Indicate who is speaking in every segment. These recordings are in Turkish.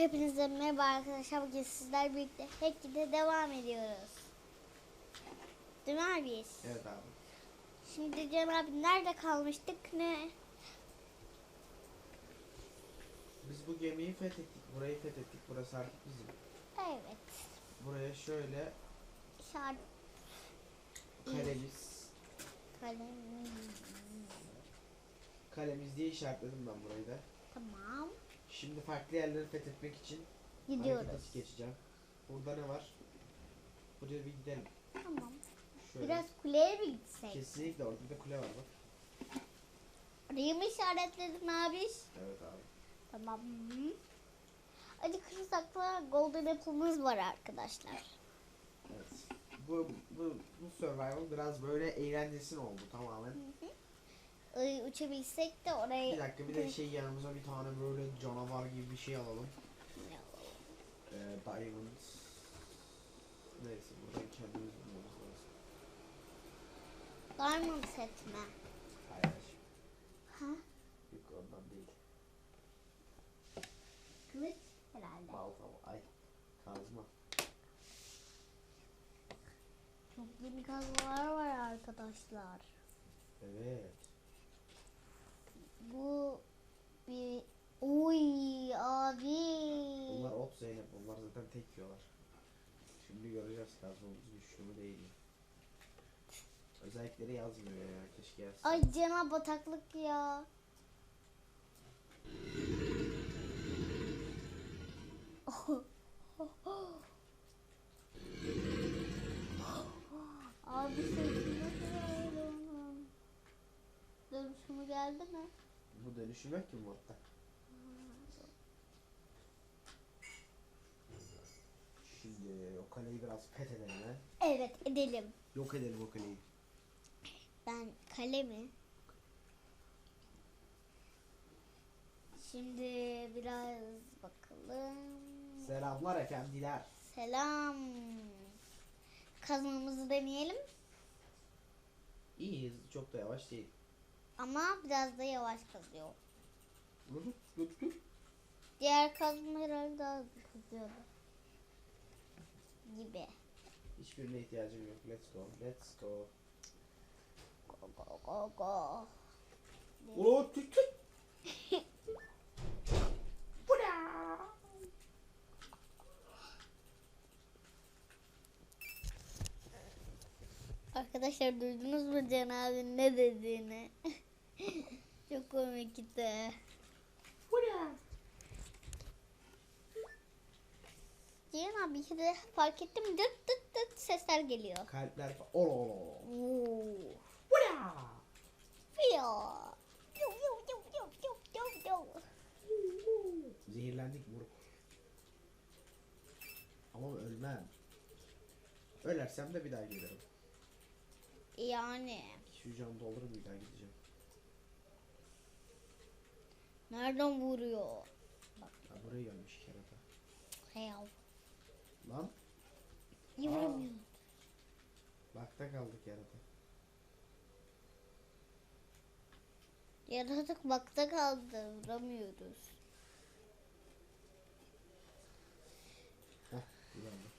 Speaker 1: Hepinize merhaba arkadaşlar. Bugün sizler birlikte Hack'de devam ediyoruz. Değil mi abi?
Speaker 2: Evet abi.
Speaker 1: Şimdi Can abi nerede kalmıştık ne?
Speaker 2: Biz bu gemiyi fethettik. Burayı fethettik. Burası artık bizim.
Speaker 1: Evet.
Speaker 2: Buraya şöyle
Speaker 1: Şart
Speaker 2: kalemiz
Speaker 1: kalem.
Speaker 2: kalemiz diye işaretledim ben burayı da.
Speaker 1: Tamam.
Speaker 2: Şimdi farklı yerleri fethetmek için
Speaker 1: Gidiyoruz.
Speaker 2: harekete geçeceğim. Burada ne var? Buraya bir gidelim.
Speaker 1: Tamam.
Speaker 2: Şöyle.
Speaker 1: Biraz kuleye mi gitsek?
Speaker 2: Kesinlikle orada da kule var bak.
Speaker 1: Orayı mı işaretledin abi?
Speaker 2: Evet abi.
Speaker 1: Tamam. Acı kırsakla golden apple'ımız var arkadaşlar.
Speaker 2: Evet. Bu bu bu survival biraz böyle eğlencesine oldu tamamen.
Speaker 1: Uçabilsek de oraya...
Speaker 2: Bir dakika bir de şey yanımıza bir tane böyle canavar gibi bir şey alalım. Ee, diamond. Neyse buradan kendimiz bulmamız lazım.
Speaker 1: Diamond set mi?
Speaker 2: Hayır.
Speaker 1: Ha?
Speaker 2: Yok ondan değil.
Speaker 1: Kılıç herhalde.
Speaker 2: Balta ay kazma.
Speaker 1: Çok yeni kazmalar var arkadaşlar.
Speaker 2: Evet.
Speaker 1: Bu bir... Oy abi.
Speaker 2: Bunlar ot Zeynep. Bunlar zaten tek yiyorlar. Şimdi göreceğiz kazmamız güçlü mü değil mi? Özellikleri yazmıyor ya. Keşke yazsa.
Speaker 1: Ay cana bataklık ya. Abi duyuyorum. Dönüşümü geldi mi?
Speaker 2: Bu dönüşüm yok ki modda. Şimdi o kaleyi biraz fethedelim ha.
Speaker 1: Evet edelim.
Speaker 2: Yok edelim o kaleyi.
Speaker 1: Ben kalemi. Şimdi biraz bakalım.
Speaker 2: Selamlar efendiler.
Speaker 1: Selam. Kazmamızı deneyelim.
Speaker 2: İyiyiz. Çok da yavaş değil.
Speaker 1: Ama biraz da yavaş kazıyor.
Speaker 2: Dur dur.
Speaker 1: Diğer kazma herhalde daha hızlı kazıyordu. Gibi.
Speaker 2: Hiçbirine ihtiyacım yok. Let's go. Let's go.
Speaker 1: Go go go go.
Speaker 2: Ulan tüt tüt.
Speaker 1: Arkadaşlar duydunuz mu Can abi ne dediğini? Çok komikti. Cihan abi de fark ettim dıt dıt dıt sesler geliyor.
Speaker 2: Kalpler falan. Olo olo olo.
Speaker 1: Oo.
Speaker 2: Hurra!
Speaker 1: Fio. Yo yo yo yo yo yo yo.
Speaker 2: Zehirlendik moruk. Ama ölmem. Ölersem de bir daha gelirim.
Speaker 1: Yani
Speaker 2: Şu canı doldurup bir daha gideceğim.
Speaker 1: Nereden vuruyor?
Speaker 2: Ha, buraya gelmiş kerata.
Speaker 1: Heyav.
Speaker 2: Lan
Speaker 1: Yıvramıyor.
Speaker 2: bakta kaldık kerata.
Speaker 1: Yaratık bakta kaldı. Vuramıyoruz.
Speaker 2: Heh güzeldi.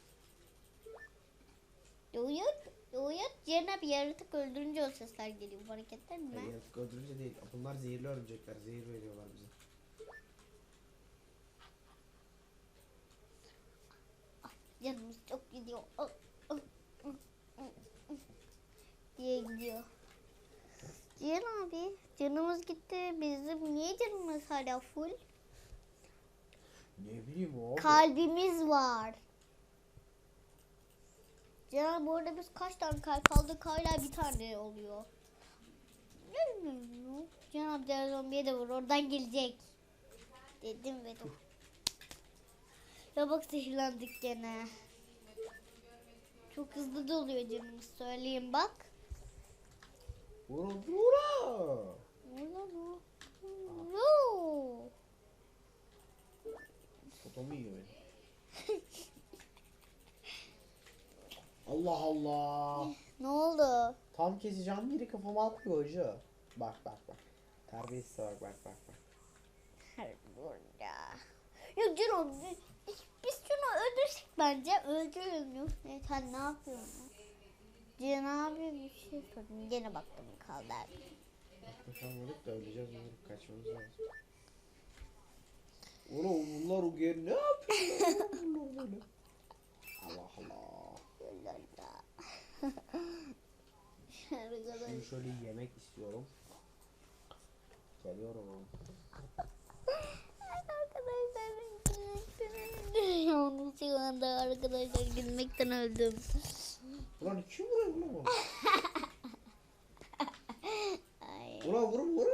Speaker 1: Cihan abi yaratık öldürünce o sesler geliyor. Fark ettin mi?
Speaker 2: Hayır, yaratık öldürünce değil. Bunlar zehirli örümcekler. Zehir veriyorlar bize.
Speaker 1: Canımız çok gidiyor. Ah, ah, ah, ah, ah diye gidiyor. Cihan abi canımız gitti. Bizim niye canımız hala full?
Speaker 2: Ne bileyim o.
Speaker 1: Kalbimiz var. Cihan bu arada biz kaç tane kalp aldık hala bir tane oluyor. Cihan abi diğer zombiye de vur oradan gelecek. Dedim ve dur. Ya bak zehirlendik gene. Çok hızlı doluyor canımız söyleyeyim bak.
Speaker 2: Vura vura.
Speaker 1: Vur lan o. Vur.
Speaker 2: Fotomu yiyor beni. Allah Allah.
Speaker 1: Ne oldu?
Speaker 2: Tam keseceğim biri kafama atmıyor hoca. Bak bak bak. Terbiyesiz bak bak bak bak.
Speaker 1: Burada. Ya Ciro biz, biz şunu öldürsek bence öldürülmüyor. E, sen ne yapıyorsun? Cihan abi bir şey sordum. Gene baktım kaldı.
Speaker 2: Aklı kalmadık da öleceğiz ölüp kaçmamız lazım. Ulan bunlar o geri ne yapıyor? Bunlar böyle. Allah Allah.
Speaker 1: Arkadaşlar.
Speaker 2: Şimdi şöyle yemek istiyorum. Geliyorum.
Speaker 1: Yalnız şu anda arkadaşlar gülmekten öldüm.
Speaker 2: Ulan kim vuruyor?
Speaker 1: Ay.
Speaker 2: Ulan vurun vurun.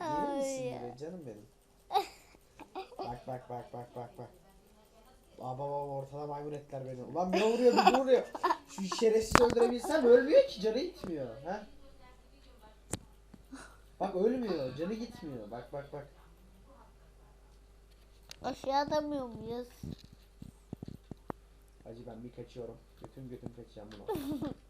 Speaker 1: Ay
Speaker 2: misin böyle canım benim? Bak bak bak bak bak bak. Baba baba ortada maymun etler beni. Ulan bir vuruyor bir vuruyor. Şu şerefsiz öldürebilsem ölmüyor ki canı gitmiyor. Ha? Bak ölmüyor canı gitmiyor. Bak bak bak.
Speaker 1: Aşağı atamıyor muyuz?
Speaker 2: Hacı ben bir kaçıyorum. Götüm götüm kaçacağım buna.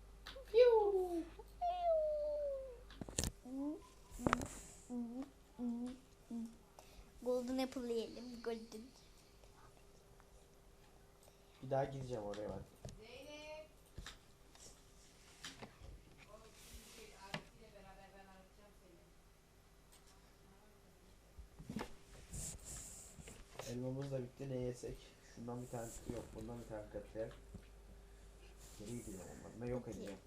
Speaker 1: Golden apple yiyelim. Golden.
Speaker 2: Bir daha gideceğim oraya ben. Elmamız da bitti ne yesek? Şundan bir tane yok bundan bir tane katlayak. Geri gidiyor onlar. Ne yok edeceğim.